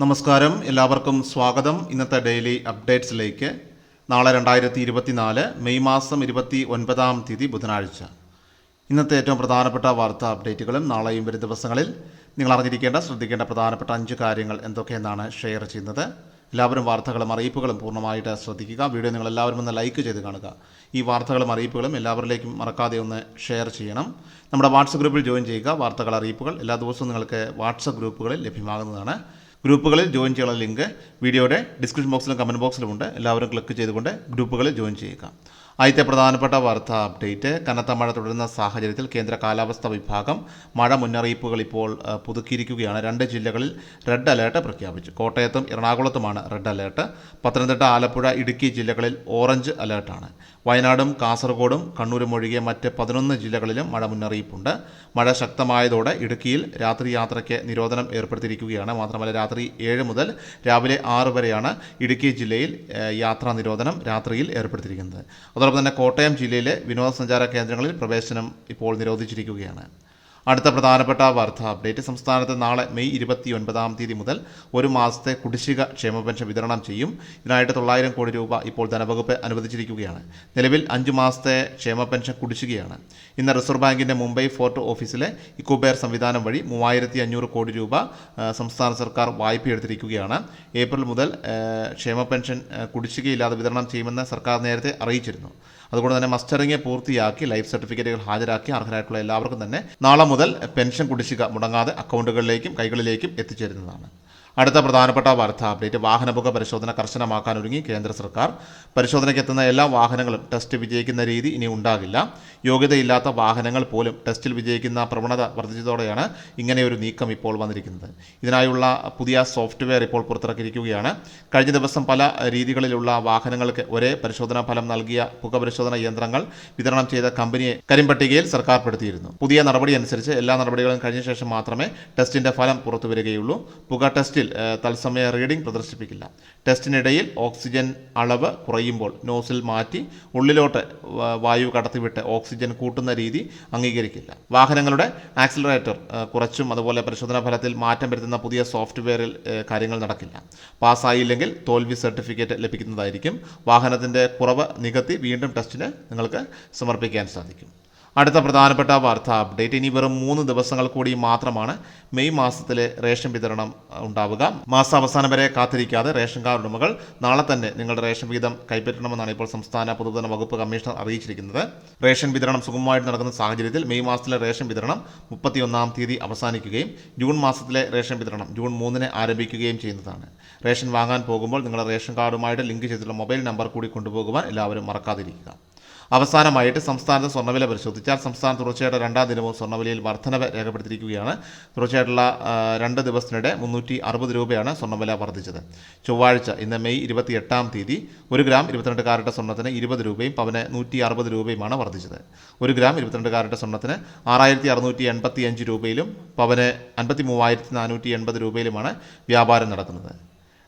നമസ്കാരം. എല്ലാവർക്കും സ്വാഗതം. ഇന്നത്തെ ഡെയിലി അപ്ഡേറ്റ്സിലേക്ക്. നാളെ രണ്ടായിരത്തി ഇരുപത്തിനാല് മെയ് മാസം ഇരുപത്തി ഒൻപതാം തീയതി ബുധനാഴ്ച. ഇന്നത്തെ ഏറ്റവും പ്രധാനപ്പെട്ട വാർത്താ അപ്ഡേറ്റുകളും നാളെയും വരും ദിവസങ്ങളിൽ. നിങ്ങൾ അറിഞ്ഞിരിക്കേണ്ട ശ്രദ്ധിക്കേണ്ട പ്രധാനപ്പെട്ട അഞ്ച് കാര്യങ്ങൾ എന്തൊക്കെയെന്നാണ് ഷെയർ ചെയ്യുന്നത്. എല്ലാവരും വാർത്തകളും അറിയിപ്പുകളും പൂർണമായിട്ട് ശ്രദ്ധിക്കുക. വീഡിയോ നിങ്ങൾ എല്ലാവരും ഒന്ന് ലൈക്ക് ചെയ്ത് കാണുക. ഈ വാർത്തകളും അറിയിപ്പുകളും എല്ലാവരിലേക്കും മറക്കാതെ ഒന്ന് ഷെയർ ചെയ്യണം. നമ്മുടെ വാട്സപ്പ് ഗ്രൂപ്പിൽ ജോയിൻ ചെയ്യുക. വാർത്തകൾ അറിയിപ്പുകൾ എല്ലാ ദിവസവും നിങ്ങൾക്ക് വാട്സപ്പ് ഗ്രൂപ്പുകളിൽ ലഭ്യമാകുന്നതാണ്. ഗ്രൂപ്പുകളിൽ ജോയിൻ ചെയ്യാനുള്ള ലിങ്ക് വീഡിയോയുടെ ഡിസ്ക്രിപ്ഷൻ ബോക്സിലും കമന്റ് ബോക്സിലുമുണ്ട്. എല്ലാവരും ക്ലിക്ക് ചെയ്തുകൊണ്ട് ഗ്രൂപ്പുകളിൽ ജോയിൻ ചെയ്യുക. ആദ്യത്തെ പ്രധാനപ്പെട്ട വാർത്താ അപ്ഡേറ്റ്. കനത്ത മഴ തുടരുന്ന സാഹചര്യത്തിൽ കേന്ദ്ര കാലാവസ്ഥാ വിഭാഗം മഴ മുന്നറിയിപ്പുകൾ ഇപ്പോൾ പുതുക്കിയിരിക്കുകയാണ്. രണ്ട് ജില്ലകളിൽ റെഡ് അലേർട്ട് പ്രഖ്യാപിച്ചു. കോട്ടയത്തും എറണാകുളത്തുമാണ് റെഡ് അലേർട്ട്. പത്തനംതിട്ട ആലപ്പുഴ ഇടുക്കി ജില്ലകളിൽ ഓറഞ്ച് അലേർട്ടാണ്. വയനാടും കാസർഗോഡും കണ്ണൂരും ഒഴികെ മറ്റ് പതിനൊന്ന് ജില്ലകളിലും മഴ മുന്നറിയിപ്പുണ്ട്. മഴ ശക്തമായതോടെ ഇടുക്കിയിൽ രാത്രി യാത്രയ്ക്ക് നിരോധനം ഏർപ്പെടുത്തിയിരിക്കുകയാണ്. മാത്രമല്ല രാത്രി ഏഴ് മുതൽ രാവിലെ ആറ് വരെയാണ് ഇടുക്കി ജില്ലയിൽ യാത്രാ നിരോധനം രാത്രിയിൽ ഏർപ്പെടുത്തിയിരിക്കുന്നത്. അതോടൊപ്പം തന്നെ കോട്ടയം ജില്ലയിലെ വിനോദസഞ്ചാര കേന്ദ്രങ്ങളിൽ പ്രവേശനം ഇപ്പോൾ നിരോധിച്ചിരിക്കുകയാണ്. അടുത്ത പ്രധാനപ്പെട്ട വാർത്താ അപ്ഡേറ്റ്. സംസ്ഥാനത്ത് നാളെ മെയ് ഇരുപത്തി ഒൻപതാം തീയതി മുതൽ ഒരു മാസത്തെ കുടിശ്ശിക ക്ഷേമ പെൻഷൻ വിതരണം ചെയ്യും. ഇതിനായിട്ട് തൊള്ളായിരം കോടി രൂപ ഇപ്പോൾ ധനവകുപ്പ് അനുവദിച്ചിരിക്കുകയാണ്. നിലവിൽ അഞ്ച് മാസത്തെ ക്ഷേമ പെൻഷൻ കുടിശ്ശികയാണ്. ഇന്ന് റിസർവ് ബാങ്കിന്റെ മുംബൈ ഫോർട്ട് ഓഫീസിലെ ഇക്കോബെയർ സംവിധാനം വഴി മൂവായിരത്തി അഞ്ഞൂറ് കോടി രൂപ സംസ്ഥാന സർക്കാർ വായ്പ എടുത്തിരിക്കുകയാണ്. ഏപ്രിൽ മുതൽ ക്ഷേമ പെൻഷൻ കുടിശ്ശികയില്ലാതെ വിതരണം ചെയ്യുമെന്ന് സർക്കാർ നേരത്തെ അറിയിച്ചിരുന്നു. അതുകൊണ്ട് തന്നെ മസ്റ്ററിംഗ് പൂർത്തിയാക്കി ലൈഫ് സർട്ടിഫിക്കറ്റുകൾ ഹാജരാക്കി അർഹരായിട്ടുള്ള എല്ലാവർക്കും തന്നെ നാളെ മുതൽ പെൻഷൻ കുടിശ്ശിക മുടങ്ങാതെ അക്കൗണ്ടുകളിലേക്കും കൈകളിലേക്കും എത്തിച്ചേരുന്നതാണ് അടുത്ത പ്രധാനപ്പെട്ട വാർത്താ അപ്ഡേറ്റ്. വാഹനപുക പരിശോധന കർശനമാക്കാൻ ഒരുങ്ങി കേന്ദ്ര സർക്കാർ. പരിശോധനയ്ക്ക് എത്തുന്ന എല്ലാ വാഹനങ്ങളും ടെസ്റ്റ് വിജയിക്കുന്ന രീതി ഇനി ഉണ്ടാകില്ല. യോഗ്യതയില്ലാത്ത വാഹനങ്ങൾ പോലും ടെസ്റ്റിൽ വിജയിക്കുന്ന പ്രവണത വർദ്ധിച്ചതോടെയാണ് ഇങ്ങനെയൊരു നീക്കം ഇപ്പോൾ വന്നിരിക്കുന്നത്. ഇതിനായുള്ള പുതിയ സോഫ്റ്റ്വെയർ ഇപ്പോൾ പുറത്തിറക്കിയിരിക്കുകയാണ്. കഴിഞ്ഞ ദിവസം പല രീതികളിലുള്ള വാഹനങ്ങൾക്ക് ഒരേ പരിശോധനാ ഫലം നൽകിയ പുക പരിശോധന യന്ത്രങ്ങൾ വിതരണം ചെയ്ത കമ്പനിയെ കരിമ്പട്ടികയിൽ സർക്കാർ പെടുത്തിയിരുന്നു. പുതിയ നടപടി അനുസരിച്ച് എല്ലാ നടപടികളും കഴിഞ്ഞ ശേഷം മാത്രമേ ടെസ്റ്റിന്റെ ഫലം പുറത്തു വരികയുള്ളൂ പുക ടെസ്റ്റിൽ തത്സമയ റീഡിംഗ് പ്രദർശിപ്പിക്കില്ല. ടെസ്റ്റിനിടയിൽ ഓക്സിജൻ അളവ് കുറയുമ്പോൾ നോസിൽ മാറ്റി ഉള്ളിലോട്ട് വായു കടത്തിവിട്ട് ഓക്സിജൻ കൂട്ടുന്ന രീതി അംഗീകരിക്കില്ല. വാഹനങ്ങളുടെ ആക്സിലറേറ്റർ കുറച്ചും അതുപോലെ പരിശോധനാ ഫലത്തിൽ മാറ്റം വരുത്തുന്ന പുതിയ സോഫ്റ്റ്വെയറിൽ കാര്യങ്ങൾ നടക്കില്ല. പാസ്സായില്ലെങ്കിൽ തോൽവി സർട്ടിഫിക്കറ്റ് ലഭിക്കുന്നതായിരിക്കും. വാഹനത്തിന്റെ കുറവ് നികത്തി വീണ്ടും ടെസ്റ്റിന് നിങ്ങൾക്ക് സമർപ്പിക്കാൻ സാധിക്കും. അടുത്ത പ്രധാനപ്പെട്ട വാർത്താ അപ്ഡേറ്റ്. ഇനി വെറും മൂന്ന് ദിവസങ്ങൾ കൂടി മാത്രമാണ് മെയ് മാസത്തിലെ റേഷൻ വിതരണം ഉണ്ടാവുക. മാസാവസാനം വരെ കാത്തിരിക്കാതെ റേഷൻ കാർഡ് ഉടമകൾ നാളെ തന്നെ നിങ്ങളുടെ റേഷൻ വിഹിതം കൈപ്പറ്റണമെന്നാണ് ഇപ്പോൾ സംസ്ഥാന പൊതുധന വകുപ്പ് കമ്മീഷണർ അറിയിച്ചിരിക്കുന്നത്. റേഷൻ വിതരണം സുഗമമായിട്ട് നടക്കുന്ന സാഹചര്യത്തിൽ മെയ് മാസത്തിലെ റേഷൻ വിതരണം മുപ്പത്തിയൊന്നാം തീയതി അവസാനിക്കുകയും ജൂൺ മാസത്തിലെ റേഷൻ വിതരണം ജൂൺ മൂന്നിന് ആരംഭിക്കുകയും ചെയ്യുന്നതാണ്. റേഷൻ വാങ്ങാൻ പോകുമ്പോൾ നിങ്ങളുടെ റേഷൻ കാർഡുമായിട്ട് ലിങ്ക് ചെയ്തിട്ടുള്ള മൊബൈൽ നമ്പർ കൂടി കൊണ്ടുപോകുവാൻ എല്ലാവരും മറക്കാതിരിക്കുക. അവസാനമായിട്ട് സംസ്ഥാനത്ത് സ്വർണവില പരിശോധിച്ചാൽ സംസ്ഥാനം തുടർച്ചയായിട്ട് രണ്ടാം ദിനവും സ്വർണവിലയിൽ വർധനവ് രേഖപ്പെടുത്തിയിരിക്കുകയാണ്. തുടർച്ചയായിട്ടുള്ള രണ്ട് ദിവസത്തിനിടെ മുന്നൂറ്റി അറുപത് രൂപയാണ് സ്വർണവില വർദ്ധിച്ചത്. ചൊവ്വാഴ്ച ഇന്ന് മെയ് ഇരുപത്തി എട്ടാം തീയതി ഒരു ഗ്രാം ഇരുപത്തിരണ്ട് കാരറ്റ് സ്വർണത്തിന് ഇരുപത് രൂപയും പവന് നൂറ്റി അറുപത് രൂപയുമാണ് വർദ്ധിച്ചത്. ഒരു ഗ്രാം ഇരുപത്തിരണ്ട് കാരറ്റ് സ്വർണത്തിന് ആറായിരത്തി അറുന്നൂറ്റി എൺപത്തി അഞ്ച് രൂപയിലും പവന് അൻപത്തി മൂവായിരത്തി നാനൂറ്റി എൺപത് രൂപയിലുമാണ് വ്യാപാരം നടക്കുന്നത്.